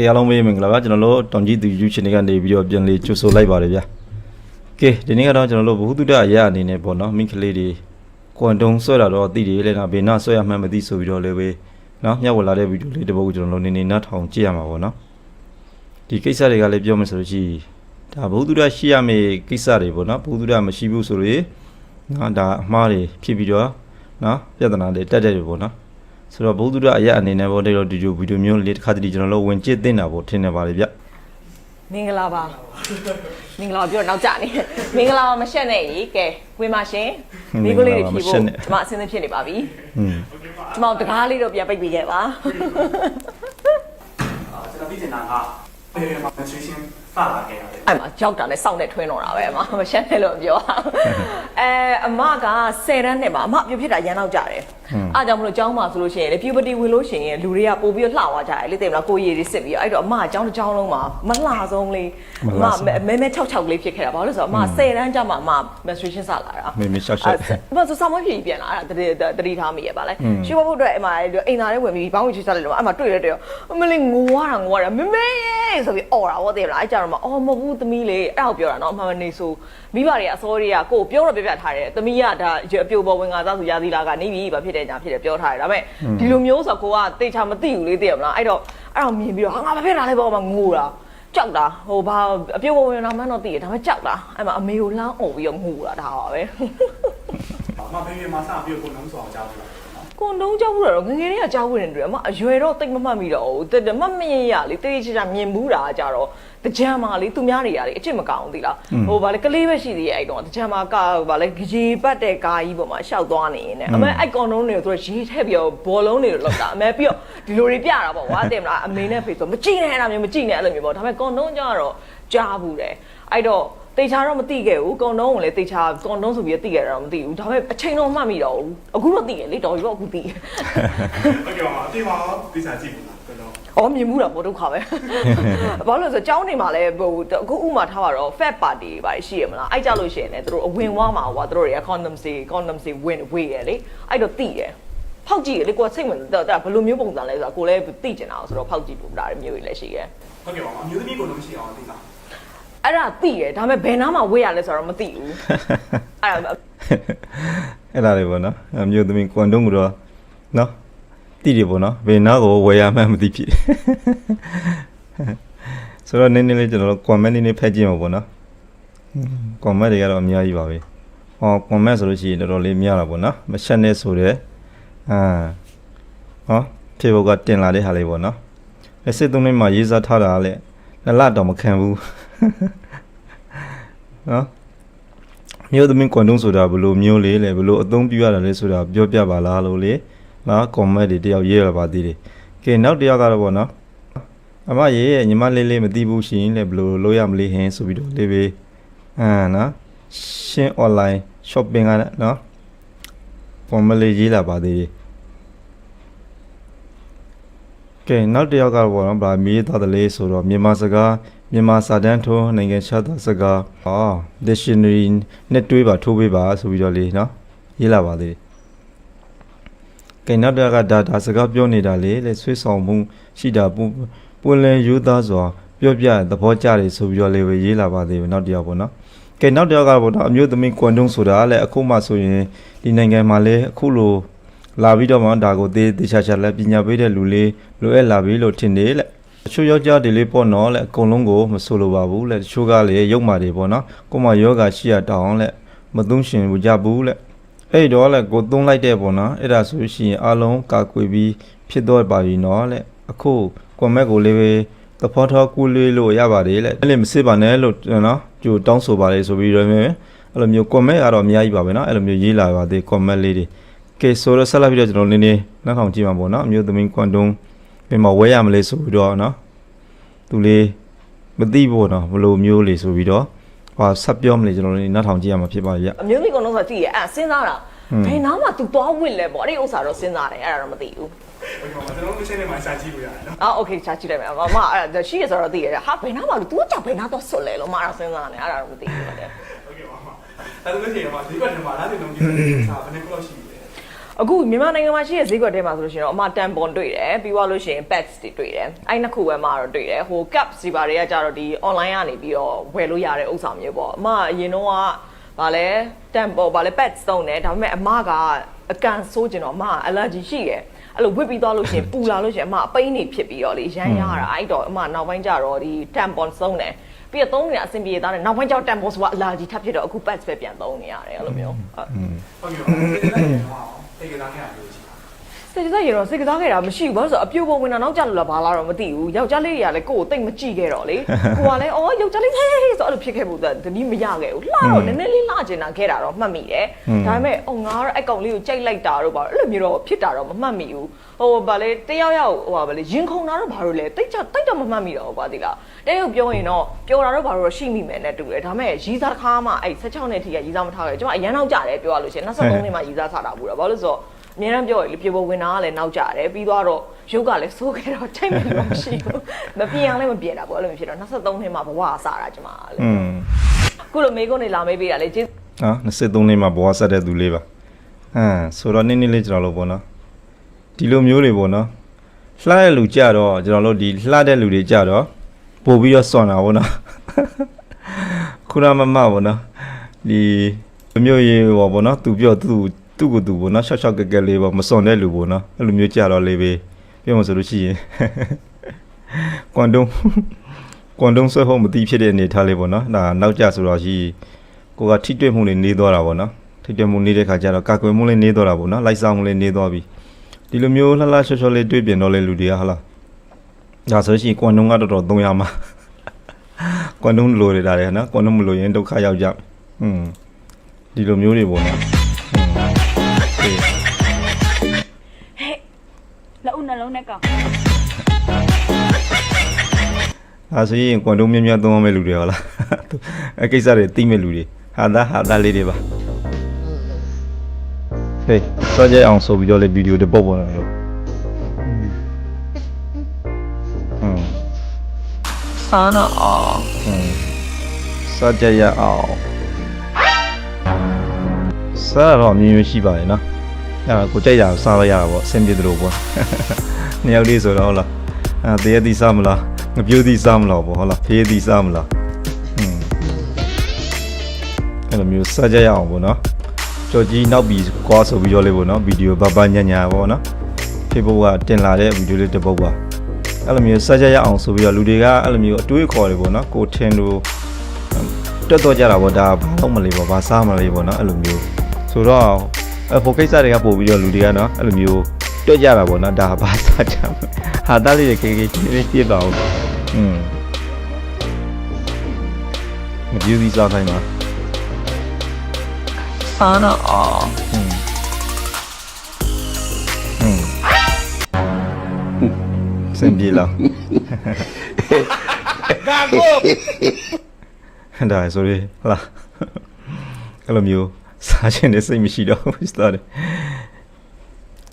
ကဲအားလုံးပဲမင်္ဂလာပါကျွန်တော်တို့တောင်ကြီးသူ YouTube channel ကနေပြီးတော့ပြန်လေးကြိုဆိုလိုက်ပါတယ်ဗျာကဲဒီနေ့ကတော့ကျွန်တော်တို့ဘုသူတအရာအနေနဲ့ပေါ့နော်မိခလေးတွေ quantum ဆွဲတာတော့သိတယ်လေနော်ဘယ်နှဆွဲရမှန်းမသိဆိုပြီးတော့လည်းပဲနော်မျှဝေလာတဲ့ဗီဒီယိုလေးတစ်ပုဒ်ကိုကျွန်တော်တို့နေနေနားထောင်ကြည့်ရမှာပေါ့နော်ဒီကိစ္စတွေကလည်းပြောမယ်ဆိုလို့ရှိဒါဘုသူတရှိရမယ့်ကိစ္စတွေပေါ့နော်ဘုသူတမရှိဘူးဆိုလို့နော်ဒါအမှားတွေဖြစ်ပြီးတော့နော်ပြဿနာတွေတက်တဲ့တွေပေါ့နော် ဆိုတော့ဘုသူရအရာအနေနဲ့ပေါ့ဒီလိုဒီလိုဗီဒီယိုမျိုးလေးတစ်ခါတည်းကျွန်တော်တို့ဝင်ကြည့်တင်တာပေါ့ထင်နေပါလေဗျမင်္ဂလာပါမင်္ဂလာပြောနောက်ကြနေမင်္ဂလာမရှက်နဲ့ကြီးကဲဝင်ပါရှင်မိကလေးတွေဖြီးဖို့ကျွန်မအဆင်းသဖြစ်နေပါပြီကျွန်မတကားလေးတော့ပြန်ပိတ်ပေးခဲ့ပါကျွန်တော်ပြီးတင်တာကဘယ်မှာမချွေးချင်းဖတ်လာခဲ့ရလဲအဲ့မှာကြောက်တာနဲ့စောင့်နေထွင်းတော့တာပဲအမမရှက်နဲ့လို့ပြောအဲအမက10တန်းနဲ့မှာအမပြုတ်ဖြစ်တာရန်တော့ကြတယ် အားကြောင့်မလို့ကျောင်းမှာဆိုလို့ရှိရင်လေ puberty ဝင်လို့ရှိရင်လူတွေကပို့ပြီးလှသွားကြတယ်လေသိမလားကိုရည်တွေစစ်ပြီးတော့အဲ့တော့အမကကျောင်းတစ်ကျောင်းလုံးမှာမလှဆုံးလေးအမမဲမဲ66လေးဖြစ်ခဲ့တာဘာလို့လဲဆိုတော့အမ10တန်းကျမှအမ menstruation စလာတာမေမေရှောက်ရှောက်။ဘာဆိုစာမွေးပြည်ပြန်လာတာတတိတတိထားမိရပါလဲ။ရှိဖို့ဖို့အတွက်အမအိမ်သားလေးဝင်ပြီးဘောင်းဝီချစ်စားလိုက်လို့အမတွေ့ရတဲ့။အမလေးငိုရတာငိုရတာမမေရဲ့ဆိုပြီးអော်တာဟောတယ်လား။အဲ့ကြတော့မအော်မဟုတ်ဘူးသမီးလေးအဲ့ဒါကိုပြောတာနော်အမှန်မနေဆိုမိဘတွေကအစိုးရကကိုပြောတော့ပြပြထားတယ်သမီးကဒါအပြိုပေါ်ဝင်ကစားဆိုရာသီလာကနေပြီဘာဖြစ်တယ်ညာဖြစ်တယ်ပြောထားတယ်ဒါပေမဲ့ဒီလိုမျိုးဆိုတော့ကိုကတေချာမသိဘူးလေးသိရမလားအဲ့တော့အဲ့တော့မြင်ပြီးတော့ဟာငါဘာဖြစ်တာလဲပေါ့မငိုတာကြောက်တာဟိုဘာအပြိုပေါ်ဝင်တာမှန်းတော့သိတယ်ဒါပေမဲ့ကြောက်တာအဲ့မှာအမေကိုလှမ်းអော်ပြီးတော့ငိုတာဒါပါပဲအမဖေဖေမှာစပြီးကိုလုံးဆိုအောင်ကြောက်ဘူးကွန်တုံးကြောက်ဘူးတော့ငငယ်လေးကကြောက်ဝင်နေတယ်အမအရွယ်တော့တိတ်မမှတ်မိတော့ဘူးတမမမြင်ရလေတေးချာမြင်ဘူးတာကြတော့ တကြံမာလေးသူများတွေရတယ်အစ်စ်မကောင်းဘူးသီလားဟိုဗာလေကလေးပဲရှိသေးရဲ့အဲ့ကောင်တကြံမာကဗာလေကြေပတ်တဲ့ကာကြီးပေါ်မှာရှောက်သွားနေရင်နဲ့အမေအဲ့ကောင်လုံးတွေကိုသူကရေးထည့်ပြီးတော့ဘောလုံးတွေကိုလောက်တာအမေပြီးတော့ဒီလိုတွေပြတာပေါ့ကွာတင်မလားအမေနဲ့ဖေဆိုမကြည့်နဲ့အဲ့ဒါမျိုးမကြည့်နဲ့အဲ့လိုမျိုးပေါ့ဒါပေမဲ့ကောင်လုံးကျတော့ကြားဘူးတယ်အဲ့တော့တေချာတော့မသိခဲ့ဘူးကွန်တုံးကိုလည်းတေချာကွန်တုံးဆိုပြီးသိခဲ့တာတော့မသိဘူးဒါပေမဲ့အချိန်တော့မှတ်မိတော့ဘူးအခုတော့သိရလေတော်ပြီပေါ့အခုသိဟုတ်ကဲ့ပါအသေးပါကိစ္စကြည့် အော်မြင်မှုတာပေါ့ဒုက္ခပဲဘာလို့လဲဆိုတော့ចောင်းနေမှာလဲဟိုအခုဥမာထားပါတော့ fat party တွေပါရှိရမလားအဲ့ကြလို့ရှိရင်လည်းတို့အဝင်ဝါမှာဟွာတို့တွေက condom စီ condom စီဝင်ဝေးရလေအဲ့တော့တိရဖောက်ကြည့်ရလေကိုကစိတ်ဝင်တော့ဒါဘယ်လိုမျိုးပုံစံလဲဆိုတော့ကိုလည်းတိကျင်တာဆိုတော့ဖောက်ကြည့်ပူတာမျိုးတွေလည်းရှိရဲဟုတ်ကဲ့ပါအမျိုးသမီးကိုလုံးရှိအောင်သိလားအဲ့ဒါသိရဒါပေမဲ့ဘယ်နားမှာဝေ့ရလဲဆိုတော့မသိဘူးအဲ့ဒါအဲ့ဒါလေးပေါ့နော်အမျိုးသမီးကွန်တုံးကတော့နော် တိတယ်ပေါ့နော်ဘယ်နာကိုဝယ်ရမှန်းမသိဖြစ်ဆိုတော့နည်းနည်းလေးကျွန်တော်တို့ကွန်မန့်နည်းနည်းဖက်ကြည့်မှာပေါ့နော်ကွန်မန့်တွေကတော့အများကြီးပါပဲဟောကွန်မန့်ဆိုလို့ရှိရင်တော်တော်လေးများတာပေါ့နော်မချက်နဲ့ဆိုတဲ့အာဟောဖေဘုတ်ကတင်လာတဲ့ဟာလေးပေါ့နော်လက်စစ်သုံးလေးမှာရေးစားထားတာကလည်းနှစ်လတော့မခံဘူးနော်မျိုးသမီးကွန်တုံးဆိုတာဘယ်လိုမျိုးလေးလဲဘယ်လိုအသုံးပြုရတာလဲဆိုတာပြောပြပါလားလို့လေ နော်ကွန်မန့်တွေတယောက်ရေးရပါသေးတယ်ကဲနောက်တစ်ယောက်ကတော့ဗောနော်အမရေးရဲ့ညီမလေးလေးမသိဘူးရှိရင်လည်းဘယ်လိုလုပ်ရမလဲဟင်းဆိုပြီးတော့လေးပဲအာနော်ရှင်း online shopping ကနော်ကွန်မန့်လေးရေးလာပါသေးတယ်ကဲနောက်တစ်ယောက်ကတော့ဗောနော်ဗာမြေးသားတယ်လေးဆိုတော့မြန်မာစကားမြန်မာစာတန်းထုံးနိုင်ငံခြားသားစကားဟော dictionary နဲ့တွေးပါထိုးပေးပါဆိုပြီးတော့လေနော်ရေးလာပါသေးတယ် ကဲနောက်တစ်ယောက်ကဒါဒါစကားပြောနေတာလေလေဆွေးဆောင်မှုရှိတာပူပွင့်လင်းယူသားစွာပြောပြသဘောကျတယ်ဆိုပြီးတော့လေပဲရေးလာပါသေးတယ်နောက်တစ်ယောက်ပေါ့နော်ကဲနောက်တစ်ယောက်ကတော့ဗောနော်အမျိုးသမီးကွန်တုံးဆိုတာလေအခုမှဆိုရင်ဒီနိုင်ငံမှာလေအခုလိုလာပြီးတော့မှဒါကိုသေးသေးချာချာလက်ပညာပေးတဲ့လူလေးလိုအပ်လာပြီလို့ထင်တယ်လက်တချို့ယောက်ျားတွေလေးပေါ့နော်လက်အကုန်လုံးကိုမဆိုလိုပါဘူးလက်တချို့ကလည်းရုပ်မာတွေပေါ့နော်ကိုမယောဂရှိရတောင်းလက်မသုံးရှင်ဘူးကြဘူးလက် အဲ့တော့လက်ကိုသုံးလိုက်တဲ့ပေါ့နော်အဲ့ဒါဆိုရှင်အလုံးကာကွယ်ပြီးဖြစ်တော့ပါပြီနော်လက်အခုကွန်မက်ကိုလေးပဲသဘောထားကူးလေးလို့ရပါတယ်လက်အဲ့လေမစစ်ပါနဲ့လို့နော်ကြိုတောင်းဆိုပါလေဆိုပြီးတော့မြင်အဲ့လိုမျိုးကွန်မက်ကတော့အများကြီးပါပဲနော်အဲ့လိုမျိုးရေးလာပါသေးကွန်မက်လေးတွေကဲဆိုတော့ဆက်လက်ပြီးတော့ကျွန်တော်နည်းနည်းနောက်ထောင်ကြည့်မှာပေါ့နော်အမျိုးသမီးကွန်တုံးပြင်မှာဝဲရမလဲဆိုပြီးတော့နော်သူလေးမသိဘူးနော်ဘယ်လိုမျိုးလေဆိုပြီးတော့ ဟိုဆက်ပြောမလဲကျွန်တော်တို့နောက်ထောင်ကြည့်ရမှာဖြစ်ပါရဲ့အမျိုးသမီးကတော့ဆိုသိရအဲ့စဉ်းစားတာဘယ်နားမှာ तू သွားဝင်လဲပေါ့အဲ့ဒီဥစ္စာတော့စဉ်းစားတယ်အဲ့ဒါတော့မသိဘူးကျွန်တော်တို့ချင်းနဲ့မှရှာကြည့်လို့ရတယ်နော်။အော် okay ရှာကြည့်လိုက်မယ်။မမအဲ့ဒါရှိရဆိုတော့သိရတယ်။ဟာဘယ်နာမှလို့ तू ကြောက်ဘယ်နာတော့ဆွတ်လဲလို့မအားစဉ်းစားနေအဲ့ဒါတော့မသိဘူးလေ။ Okay မမ။အဲ့ဒါလို့ရှိရင်မဒီကတည်းကလာတဲ့လုံးကြီးကဘယ်နှခုလောက်ရှိပြီ အခုမြန်မာနိုင်ငံမှာရှိတဲ့ဈေးကွက်ထဲမှာဆိုလို့ရှိရင်တော့အမတန်ပွန်တွေ့တယ်ပြီးသွားလို့ရှိရင် pets တွေတွေ့တယ်အဲ့နှစ်ခုပဲမှာတော့တွေ့တယ်ဟို cups ဒီပါတွေကကြတော့ဒီ online ကနေပြီးတော့ဝယ်လို့ရတဲ့ဥစ္စာမျိုးပေါ့အမအရင်တော့ကဗာလဲတန်ပေါ်ဗာလဲ pets သုံးတယ်ဒါပေမဲ့အမကအကန်ဆိုးကျင်တော့အမက allergy ရှိတယ်အဲ့လိုဝစ်ပြီးသွားလို့ရှိရင်ပူလာလို့ရှိရင်အမအပိန်းနေဖြစ်ပြီးတော့လေရမ်းရတာအဲ့တော့အမနောက်ပိုင်းကျတော့ဒီတန်ပွန်သုံးတယ်ပြီးတော့သုံးနေတာအဆင်ပြေသားတယ်နောက်ပိုင်းကျတော့တန်ပွန်ဆိုတာ allergy ထပ်ဖြစ်တော့အခု pets ပဲပြန်သုံးနေရတယ်အဲ့လိုမျိုးဟုတ်ဟုတ်ပြီ။ဒီနေ့က တော့တိတ်က စားခဲ့တာလို့ရှိတာစိတ်ကစားရတော့စိတ်ကစားခဲ့တာမရှိဘူးဘာလို့ဆိုတော့အပြိုပေါ်ဝင်တာနောက်ကျလို့လားဘာလားတော့မသိဘူးယောက်ျားလေးတွေကလည်းကိုယ့်ကိုတိတ်မကြည့်ခဲ့တော့လေကိုကလည်းအော်ယောက်ျားလေးဟဲဟဲဟဲဆိုအဲ့လိုဖြစ်ခဲ့ဖို့တတိမရခဲ့ဘူးလှတော့နည်းနည်းလေးလှကျင်တာခဲ့တာတော့မှတ်မိတယ်ဒါပေမဲ့အော်ငါကတော့အကောင်လေးကိုကြိုက်လိုက်တာတော့ဘာလို့အဲ့လိုမျိုးတော့ဖြစ်တာတော့မမှတ်မိဘူးဟိုဗာလေတယောက်ယောက်ဟိုဗာလေရင်ခုန်တာတော့ဘာလို့လဲတိတ်ချတိတ်တော့မမှတ်မိတော့ဘူးကွာဒီလားတယောက်ပြောရင်တော့ပြောတာတော့ဘာလို့ရှိမိမယ်နဲ့တူတယ်ဒါပေမဲ့ရီးစားတစ်ခါမှအဲ့16နှစ်ထိကရီးစားမထားခဲ့ကျွန်မအရန်နောက်ကြတယ်ပြောရလို့ရှိရင်23နှစ်မှရီးစားစားတာဘူးတော့ဘာလို့ဆိုတော့ အများအားပြောရလေပြေပေါ်ဝင်တာကလည်းနောက်ကျတယ်ပြီးတော့ရုပ်ကလည်းစိုးခဲ့တော့ချိန်မယ်လို့မရှိဘူးမပြေအောင်လည်းမပြေတာပေါ့အဲ့လိုမျိုးဖြစ်တော့23နှစ်မှဘဝအစားတာကျမလေอืมခုလိုမေးခွန်းနေလာမေးပေးတာလေကျေးဟာ23နှစ်မှာဘဝဆက်တဲ့သူလေးပါဟမ်ဆိုတော့နည်းနည်းလေးကျွန်တော်တို့ပေါ့နော်ဒီလိုမျိုးတွေပေါ့နော်လှတဲ့လူကြတော့ကျွန်တော်တို့ဒီလှတဲ့လူတွေကြတော့ပို့ပြီးတော့စွန့်တာပေါ့နော်ခုနမမပေါ့နော်ဒီလူမျိုးရေးပေါ့ပေါ့နော်သူပြောသူ သူ့ကိုသူပေါ့နော်ရှော့ရှော့ကက်ကက်လေးပေါ့မစွန့်တဲ့လူပေါ့နော်အဲ့လိုမျိုးကြတော့လေးပဲပြောမှဆိုလို့ရှိရင်ကွန်ဒုံကွန်ဒုံဆွဲဖို့မသိဖြစ်တဲ့အနေထားလေးပေါ့နော်ဒါနောက်ကြဆိုတော့ရှိကိုကထိတွေ့မှုလေးနေသွားတာပေါ့နော်ထိတွေ့မှုနေတဲ့ခါကျတော့ကာကွယ်မှုလေးနေသွားတာပေါ့နော်လိုက်ဆောင်မှုလေးနေသွားပြီဒီလိုမျိုးလှလှချောချောလေးတွေ့ပြင်တော့လေလူတွေကဟလားဒါဆိုရှင်ကွန်တုံးကတော်တော်300မှာကွန်တုံးလိုနေတာလေနော်ကွန်တုံးမလိုရင်ဒုက္ခရောက်ကြอืมဒီလိုမျိုးတွေပေါ့နော် နှလုံးနဲ့ကောင်ဒါဆိုရင်ကွန်ဒိုမြတ်မြတ်သုံးရမယ့်လူတွေဟောလားအကိစ္စတွေသိမဲ့လူတွေဟာသားဟာသားလေးတွေပါဟေးစောကြအောင်ဆိုပြီးတော့လေဗီဒီယိုတစ်ပုတ်ပေါ်လာတော့ဟုတ်စာနာအောင်စောကြရအောင်စာတော့မြင်ရရှိပါရဲ့နော် အဲ့ဒါကိုကြိုက်တာစားလို့ရတာပေါ့အဆင်ပြေတယ်လို့ပေါ့နှစ်ယောက်လေးဆိုတော့ဟုတ်လားအဲတရေသီးစားမလားငပြိုးသီးစားမလားပေါ့ဟုတ်လားဖေးသီးစားမလားอืมအဲ့လိုမျိုးစားကြရအောင်ပေါ့နော်ကြော်ကြီးနောက်ပြီးကွာဆိုပြီးတော့လေးပေါ့နော်ဗီဒီယိုဘာဘာညာညာပေါ့နော် Facebook ကတင်လာတဲ့ဗီဒီယိုလေးတစ်ပုတ်ပါအဲ့လိုမျိုးစကြရအောင်ဆိုပြီးတော့လူတွေကအဲ့လိုမျိုးအတွေးခေါ်တယ်ပေါ့နော်ကိုထင်လို့တွတ်တော့ကြတာပေါ့ဒါဘာလို့မလေးပေါ့ဘာစားမလေးပေါ့နော်အဲ့လိုမျိုးဆိုတော့ အဲ့ဖိုကိစ္စတွေကပို့ပြီးတော့လူတွေကနော်အဲ့လိုမျိုးတွတ်ကြတာပေါ့နော်ဒါဘာစားကြမလဲဟာတားလေးတွေခေခေချင်းလေးပြစ်ပါဦးอืมမကြည့်သီးစားခိုင်းပါ စားတော့အော် อืมอืมစင်ပြေလား ဒါဆိုရင်ဟလာအဲ့လိုမျိုး စားခြင်းနဲ့စိတ်မရှိတော့ဘူးစတာတယ်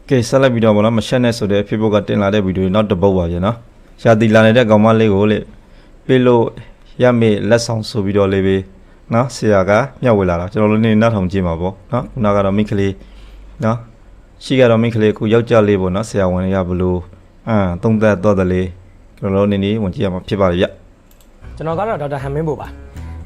ကဲဆက်လက်ပြီးတော့ဗောနော်မရှက်နဲ့ဆိုတဲ့ Facebook ကတင်လာတဲ့ဗီဒီယိုနောက်တစ်ပုတ်ပါပြန်နော်ရှာတီလာနေတဲ့ကောင်မလေးကိုလေပေးလို့ရမေလက်ဆောင်ဆိုပြီးတော့လေးပဲနော်ဆရာကမျှဝေလာတာကျွန်တော်တို့နေနောက်ထောင်ကြည့်မှာပေါ့နော်ခုနကတော့မိန်းကလေးနော်ရှိကတော့မိန်းကလေးခုယောက်ျားလေးပေါ့နော်ဆရာဝန်ရဘလို့အာသုံးသက်တော့တယ်လေကျွန်တော်တို့နေနေဝင်ကြည့်ရမှာဖြစ်ပါလေဗျကျွန်တော်ကတော့ဒေါက်တာဟန်မင်းပိုပါ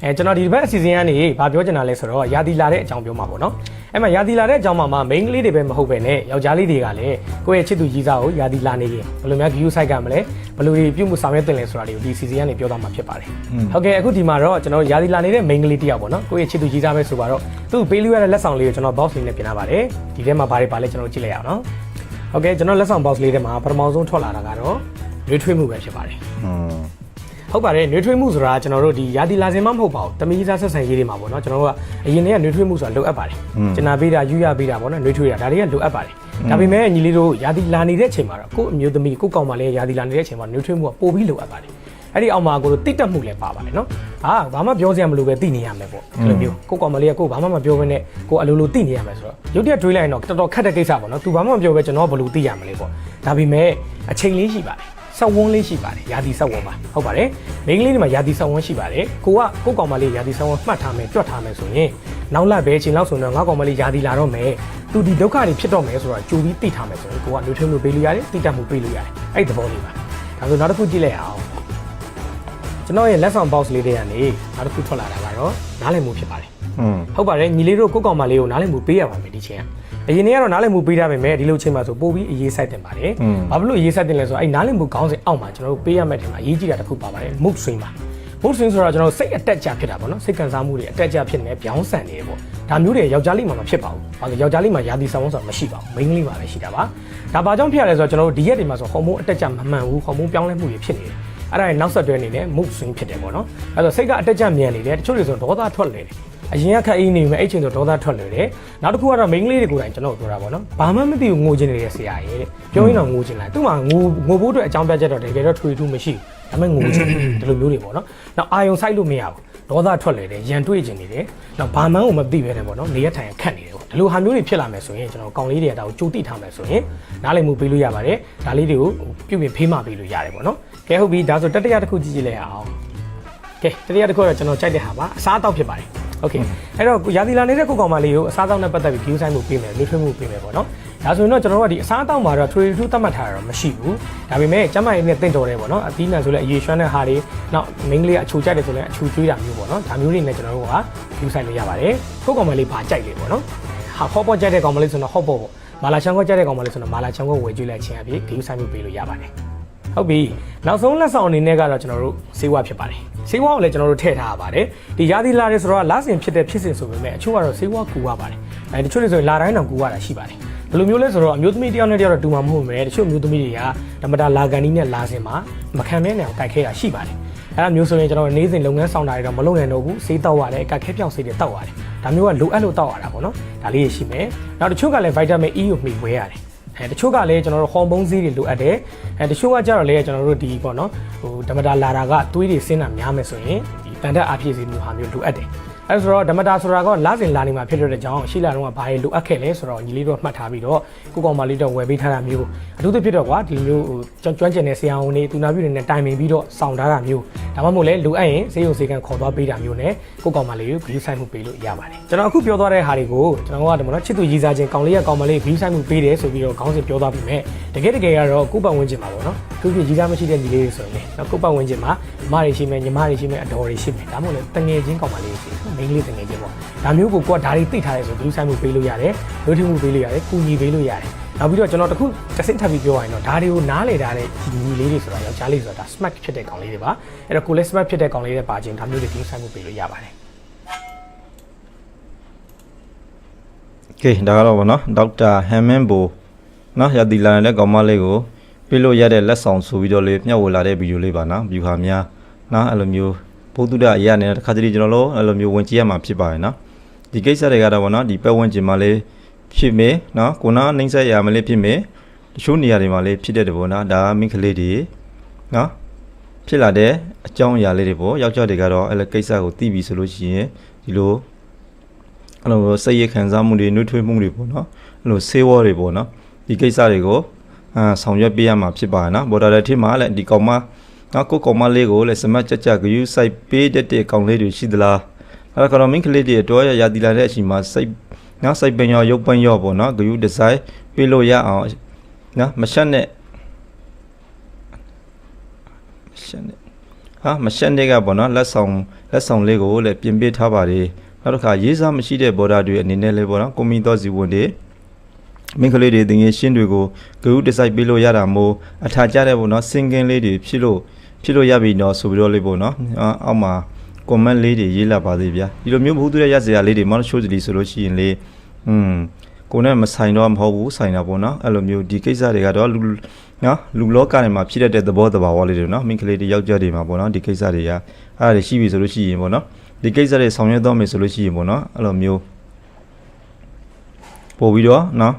အဲကျွန်တော်ဒီတစ်ပတ်အစီအစဉ်ကနေဗာပြောချင်တာလဲဆိုတော့ယာတီလာတဲ့အကြောင်းပြောမှာပေါ့နော်အဲ့မှာယာတီလာတဲ့အကြောင်းမှာမှ main ကလေးတွေပဲမဟုတ်ပဲနဲ့ယောက်ျားလေးတွေကလည်းကိုယ့်ရဲ့ချစ်သူကြီးစားကိုယာတီလာနေရင်ဘယ်လိုများ view site ကမလဲဘယ်လိုတွေပြုမှုဆောင်ရွက်တင်လဲဆိုတာတွေကိုဒီ season ကနေပြောသွားမှာဖြစ်ပါတယ်ဟုတ်ကဲ့အခုဒီမှာတော့ကျွန်တော်ယာတီလာနေတဲ့ main ကလေးတစ်ယောက်ပေါ့နော်ကိုယ့်ရဲ့ချစ်သူကြီးစားပဲဆိုပါတော့သူ့ပေးလို့ရတဲ့လက်ဆောင်လေးကိုကျွန်တော် box လေးနဲ့ပြင်ထားပါတယ်ဒီထဲမှာဘာတွေပါလဲကျွန်တော်ကြည့်လိုက်ရအောင်နော်ဟုတ်ကဲ့ကျွန်တော်လက်ဆောင် box လေးထဲမှာပထမဆုံးထွက်လာတာကတော့ရွေးထွေးမှုပဲဖြစ်ပါတယ်อืม ဟုတ်ပါတယ်နှွေးထွေးမှုဆိုတာကျွန်တော်တို့ဒီရာသီလာစင်မမဟုတ်ပါဘူးတမီးစားဆက်ဆံရေးတွေမှာပေါ့နော်ကျွန်တော်တို့ကအရင်တည်းကနှွေးထွေးမှုဆိုတာလိုအပ်ပါတယ်ကျန်တာပေးတာယူရပေးတာပေါ့နော်နှွေးထွေးတာဒါတွေကလိုအပ်ပါတယ်ဒါပေမဲ့ညီလေးတို့ရာသီလာနေတဲ့အချိန်မှာတော့ကို့အမျိုးသမီးကို့ကောင်မလေးရာသီလာနေတဲ့အချိန်မှာနှွေးထွေးမှုကပိုပြီးလိုအပ်ပါတယ်အဲ့ဒီအောက်မှာကိုတို့တိတ်တက်မှုလည်းပါပါတယ်နော်ဟာဘာမှပြောစရာမလိုပဲသိနေရမယ်ပေါ့အဲ့လိုမျိုးကို့ကောင်မလေးကကို့ဘာမှမပြောဘဲနဲ့ကို့အလိုလိုသိနေရမယ်ဆိုတော့ရုပ်တရက်တွေးလိုက်ရင်တော့တော်တော်ခက်တဲ့ကိစ္စပေါ့နော်သူဘာမှမပြောပဲကျွန်တော်ဘယ်လိုသိရမလဲပေါ့ဒါပေမဲ့အချိန်လေးရှိပါတယ် ဆက်ဝန်းလေးရှိပါတယ်ယာဒီဆက်ဝန်းပါဟုတ်ပါတယ်မိန်းကလေးတွေမှာယာဒီဆက်ဝန်းရှိပါတယ်ကိုကကိုကောင်မလေးယာဒီဆက်ဝန်းမှတ်ထားမယ်ကြွတ်ထားမယ်ဆိုရင်နောက်လာဘဲချိန်လောက်ဆိုတော့ငါကောင်မလေးယာဒီလာတော့မယ်သူဒီဒုက္ခတွေဖြစ်တော့မယ်ဆိုတော့ကြိုပြီးသိထားမယ်ဆိုရင်ကိုကလူထုမှုပေးလို့ရတယ်တိတက်မှုပေးလို့ရတယ်အဲ့ဒီသဘောလေးပါဒါဆိုနောက်တစ်ခုကြည့်လိုက်အောင်ကျွန်တော်ရဲ့လက်ဆောင် box လေးတွေကနေနောက်တစ်ခုထွက်လာတာကတော့နားလည်မှုဖြစ်ပါတယ်อืมဟုတ်ပါတယ်ညီလေးတို့ကိုယ့်ကောင်မလေးကိုနားလည်မှုပေးရပါမယ်ဒီချိန်က အရင်နေ့ကတော့နားလည်မှုပေးထားပေမဲ့ဒီလိုချိန်မှာဆိုပို့ပြီးအရေးစိုက်တင်ပါတယ်ဘာဖြစ်လို့အရေးစိုက်တင်လဲဆိုတော့အဲ့နားလည်မှုခေါင်းစဉ်အောက်မှာကျွန်တော်တို့ပေးရမယ့်ထင်မှာအရေးကြီးတာတစ်ခုပါပါတယ် mood swing ပါ mood swing ဆိုတော့ကျွန်တော်တို့စိတ်အတက်ကြဖြစ်တာပေါ့နော်စိတ်ကန်စားမှုတွေအတက်ကြဖြစ်နေပြောင်းဆန်နေတယ်ပေါ့ဒါမျိုးတွေယောက်ျားလေးမှာမဖြစ်ပါဘူးဘာလို့ယောက်ျားလေးမှာယာတီဆောင်ဆိုတာမရှိပါဘူးမိန်းကလေးမှာပဲရှိတာပါဒါဘာကြောင့်ဖြစ်ရလဲဆိုတော့ကျွန်တော်တို့ဒီရက်တွေမှာဆိုဟော်မုန်းအတက်ကြမမှန်ဘူးဟော်မုန်းပြောင်းလဲမှုတွေဖြစ်နေတယ်အဲ့ဒါရဲ့နောက်ဆက်တွဲအနေနဲ့ mood swing ဖြစ်တယ်ပေါ့နော်အဲ့တော့စိတ်ကအတက်ကြမြန်နေတယ်တချို့တွေဆိုဒေါသထွက်လေတယ် အရင်ကခက်အေးနေမယ်အဲ့ချိန်ဆိုဒေါသထွက်လွယ်တယ်နောက်တစ်ခုကတော့မိန်းကလေးတွေကိုယ်တိုင်ကျွန်တော်တို့ပြောတာပေါ့နော်ဘာမှမသိဘူးငိုချင်နေတဲ့ဆရာရဲ့တဲ့ပြောရင်တော့ငိုချင်လိုက်သူ့မှာငိုငိုဖို့အတွက်အကြောင်းပြချက်တော့တကယ်တော့ထွေထူးမရှိဘူးဒါပေမဲ့ငိုချင်ဒီလိုမျိုးတွေပေါ့နော်နောက်အာယုံဆိုင်လို့မရဘူးဒေါသထွက်လေတယ်ရန်တွေးချင်နေတယ်နောက်ဘာမှန်းကိုမသိပဲနဲ့ပေါ့နော်နေရထိုင်ခက်နေတယ်ပေါ့ဒီလိုဟာမျိုးတွေဖြစ်လာမယ်ဆိုရင်ကျွန်တော်ကောင်လေးတွေကဒါကိုကြိုတိထားမယ်ဆိုရင်နားလည်မှုပေးလို့ရပါတယ်ဒါလေးတွေကိုပြုပြင်ဖေးမှပေးလို့ရတယ်ပေါ့နော်ကဲဟုတ်ပြီဒါဆိုတတိယတစ်ခုကြည့်ကြည့်လိုက်အောင်ကဲတတိယတစ်ခုကတော့ကျွန်တော်ကြိုက်တဲ့ဟာပါအစားအသောက်ဖြစ်ပါတယ် โอเคအဲ့တော့ရာသီလာနေတဲ့ကိုကောင်မလေးကိုအစားအသောက်နဲ့ပတ်သက်ပြီး view sign မှုပေးမယ်လူထွေးမှုပေးမယ်ပေါ့နော်ဒါဆိုရင်တော့ကျွန်တော်တို့ကဒီအစားအသောက်မှာတော့ trade to သတ်မှတ်ထားတာတော့မရှိဘူးဒါပေမဲ့ကျမရေးနဲ့တင့်တော်တယ်ပေါ့နော်အသီးနှံဆိုလည်းအရေးရွှမ်းတဲ့ဟာတွေနောက်မိန်းကလေးအချူကြိုက်တယ်ဆိုလည်းအချူကျွေးတာမျိုးပေါ့နော်ဒါမျိုးတွေနဲ့ကျွန်တော်တို့က view sign လို့ရပါတယ်ကိုကောင်မလေးဘာကြိုက်လဲပေါ့နော်ဟာဟော့ပေါ့ကြိုက်တဲ့ကောင်မလေးဆိုတော့ဟော့ပေါ့ပေါ့မာလာချန်ကောကြိုက်တဲ့ကောင်မလေးဆိုတော့မာလာချန်ကောဝယ်ကျွေးလိုက်ခြင်းအဖြစ် view sign မှုပေးလို့ရပါတယ် ဟုတ်ပြီနောက်ဆုံးလက်ဆောင်အနေနဲ့ကတော့ကျွန်တော်တို့ဆေးဝါးဖြစ်ပါတယ်ဆေးဝါးကိုလည်းကျွန်တော်တို့ထည့်ထားရပါတယ်ဒီရာသီလာတွေဆိုတော့လစဉ်ဖြစ်တဲ့ဖြစ်စဉ်ဆိုပေမဲ့အချို့ကတော့ဆေးဝါးကူရပါတယ်အဲတချို့တွေဆိုရင်လာတိုင်းတောင်ကူရတာရှိပါတယ်ဘယ်လိုမျိုးလဲဆိုတော့အမျိုးသမီးတစ်ယောက်နဲ့တစ်ယောက်တော့တူမှာမဟုတ်မယ်တချို့အမျိုးသမီးတွေကဓမ္မတာလာကန်နီးနဲ့လာစဉ်မှာမခံမဲနဲ့အောင်ကြိုက်ခဲတာရှိပါတယ်အဲ့ဒါမျိုးဆိုရင်ကျွန်တော်တို့နေ့စဉ်လုပ်ငန်းဆောင်တာတွေတော့မလုပ်နိုင်တော့ဘူးဆေးတောက်ရတယ်ကတ်ခဲပြောင်ဆေးတွေတောက်ရတယ်ဒါမျိုးကလိုအပ်လို့တောက်ရတာပေါ့နော်ဒါလေးရှိမယ်နောက်တချို့ကလည်းဗိုက်တာမင် E ကိုမှီဝဲရတယ် အဲတချို့ကလည်းကျွန်တော်တို့ဟော်မုန်းဆေးတွေလိုအပ်တယ်အဲတချို့ကကြတော့လေကျွန်တော်တို့ဒီပေါ့နော်ဟိုဓမ္မတာလာတာကသွေးတွေဆင်းတာများမယ်ဆိုရင်ဒီတန်တက်အားဖြည့်စေမျိုးဟာမျိုးလိုအပ်တယ် အဲဆိုတော့ဓမ္မတာဆိုတာကလာစဉ်လာနေမှာဖြစ်လို့တဲ့ကြောင်းရှေ့လာတော့ကဘာတွေလိုအပ်ခဲ့လဲဆိုတော့ညီလေးတို့မှတ်ထားပြီးတော့ကိုကောင်မလေးတော့ဝယ်ပေးထားတာမျိုးအထူးသဖြင့်တော့ကွာဒီလိုမျိုးဟိုကျွမ်းကျင်တဲ့ဆရာဝန်တွေသူနာပြုတွေနဲ့တိုင်ပင်ပြီးတော့စောင့်ထားတာမျိုးဒါမှမဟုတ်လဲလိုအပ်ရင်ဆေးရုံဆေးကန်ခေါ်သွားပေးတာမျိုးနဲ့ကိုကောင်မလေးကို view ဆိုင်မှုပေးလို့ရပါတယ်ကျွန်တော်အခုပြောသွားတဲ့ဟာတွေကိုကျွန်တော်ကဒီမှာနော်ချစ်သူကြီးစားခြင်းကောင်လေးကကောင်မလေး view ဆိုင်မှုပေးတယ်ဆိုပြီးတော့ခေါင်းစဉ်ပြောသွားပြီမဲ့တကယ်တကယ်ကတော့ကိုယ့်ပတ်ဝန်းကျင်မှာပေါ့နော်သူပြကြီးစားမရှိတဲ့ညီလေးတွေဆိုရင်လေနော်ကိုယ့်ပတ်ဝန်းကျင်မှာအမတွေရှိမယ်ညီမတွေရှိမယ်အတော်တွေရှိမယ်ဒါမှမဟုတ်လဲတငယ်ချင်းကောင်မလေးတွေရှိတယ်မိန်းကလေးတငယ်ချင်းပေါ့ဒါမျိုးကိုကိုကဒါတွေသိထားတယ်ဆို view ဆိုင်မှုပေးလို့ရတယ်လူထုမှုပေးလို့ရတယ်ကူညီပေးလို့ရတယ်နောက်ပြီးတော့ကျွန်တော်တခုတစ်စိတ်ထပ်ပြီးပြောရရင်တော့ဒါတွေကိုနားလေထားတဲ့ညီလေးတွေဆိုတာယောက်ျားလေးဆိုတာဒါ smart ဖြစ်တဲ့ကောင်လေးတွေပါအဲ့တော့ကိုလည်း smart ဖြစ်တဲ့ကောင်လေးတွေပါခြင်းဒါမျိုးတွေ view ဆိုင်မှုပေးလို့ရပါတယ်ကဲဒါကတော့ဗောနော်ဒေါက်တာဟမ်မန်ဘိုနော်ရာသီလာတဲ့ကောင်မလေးကိုပြလို့ရတဲ့လက်ဆောင်ဆိုပြီးတော့လေမျှဝေလာတဲ့ဗီဒီယိုလေးပါနော်ဗီယူဟာများနော်အဲ့လိုမျိုး ဘုသူဒ္ဓအရာနဲ့တစ်ခါတည်းကျွန်တော်တို့အဲ့လိုမျိုးဝင်ကြည့်ရမှာဖြစ်ပါတယ်နော်ဒီကိစ္စတွေကတော့ဗောနော်ဒီပတ်ဝန်းကျင်မှာလေးဖြစ်မေနော်ကိုနာနှိမ့်ဆက်ရမလေးဖြစ်မေတချို့နေရာတွေမှာလေးဖြစ်တဲ့တဘောနော်ဒါကမိန်းကလေးတွေနော်ဖြစ်လာတဲ့အကြောင်းအရာလေးတွေပေါ့ယောက်ျားတွေကတော့အဲ့လိုကိစ္စကိုသိပြီဆိုလို့ရှိရင်ဒီလိုအဲ့လိုစိတ်ရခံစားမှုတွေနှွေးထွေးမှုတွေပေါ့နော်အဲ့လိုဆေးဝါးတွေပေါ့နော်ဒီကိစ္စတွေကိုအာဆောင်ရွက်ပေးရမှာဖြစ်ပါနော်ဘော်ဒါတဲ့ထစ်မှာလည်းဒီကောင်မ နော်ကိုကောင်မလေးကိုလည်းစမတ်ကြကြဂယူစိုက်ပေးတတ်တဲ့ကောင်လေးတွေရှိသလားအဲ့ဒါကတော့မင်းကလေးတွေတော့ရာသီလာတဲ့အချိန်မှာစိတ်နော်စိတ်ပင်ရောရုပ်ပင်ရောပေါ့နော်ဂယူဒီဇိုင်းပေးလို့ရအောင်နော်မရှက်နဲ့မရှက်နဲ့ဟာမရှက်တဲ့ကပေါ့နော်လက်ဆောင်လက်ဆောင်လေးကိုလည်းပြင်ပေးထားပါတယ်နောက်တစ်ခါရေးစားမရှိတဲ့ဘော်ဒါတွေအနေနဲ့လည်းပေါ့နော်ကွန်မီတော့စီဝန်တွေမင်းကလေးတွေတင်ငယ်ရှင်းတွေကိုဂရုဒီဇိုင်းပေးလို့ရတာမို့အထာကြတဲ့ပေါ့နော်စင်ကင်းလေးတွေဖြစ်လို့ ဖြစ်လို့ရပြီတော့ဆိုပြီးတော့လေးပေါ့နော်အောက်အောက်မှာကွန်မန့်လေးတွေရေးလာပါသေးဗျာဒီလိုမျိုးမဟုတ်တဲ့ရစရာလေးတွေမောင်ရှိုးစီဆိုလို့ရှိရင်လေอืมကိုနဲ့မဆိုင်တော့မဟုတ်ဘူးဆိုင်တာပေါ့နော်အဲ့လိုမျိုးဒီကိစ္စတွေကတော့လူနော်လူလောကထဲမှာဖြစ်တတ်တဲ့သဘောတဘာဝလေးတွေနော်မင်းကလေးတွေယောက်ျားတွေမှာပေါ့နော်ဒီကိစ္စတွေကအဲ့ဒါတွေရှိပြီဆိုလို့ရှိရင်ပေါ့နော်ဒီကိစ္စတွေဆောင်ရွက်တော့မယ်ဆိုလို့ရှိရင်ပေါ့နော်အဲ့လိုမျိုးပို့ပြီးတော့နော်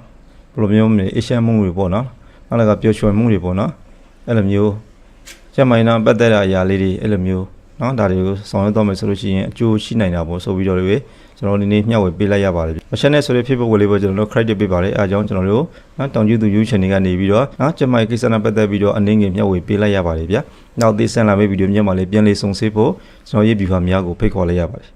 ဘယ်လိုမျိုးမလဲအေရှန်မှုတွေပေါ့နော်နောက်လည်းကပျော်ရွှင်မှုတွေပေါ့နော်အဲ့လိုမျိုး ကျမိုင်းနာပတ်သက်တဲ့အရာလေးတွေအဲ့လိုမျိုးနော်ဒါတွေကိုဆောင်ရွက်တော့မယ်ဆိုလို့ရှိရင်အကျိုးရှိနိုင်တာပေါ့ဆိုပြီးတော့လေကျွန်ကျွန်တော်ဒီနေ့မျှဝေပေးလိုက်ရပါတယ်ဗျ channel ဆိုတဲ့ Facebook ဝေလေးပေါ်ကျွန်တော်တို့ credit ပေးပါတယ်အဲအကြောင်းကျွန်တော်တို့နော်တောင်ကျူသူ YouTube channel ကနေပြီးတော့နော်ကျမရဲ့ကိစ္စနဲ့ပတ်သက်ပြီးတော့အနေငယ်မျှဝေပေးလိုက်ရပါတယ်ဗျနောက်သိဆန်လာမယ့်ဗီဒီယိုမြင်မှလည်းပြန်လေးစုံစည်းဖို့ကျွန်တော်ရေး viewer များကိုဖိတ်ခေါ်လိုက်ရပါတယ်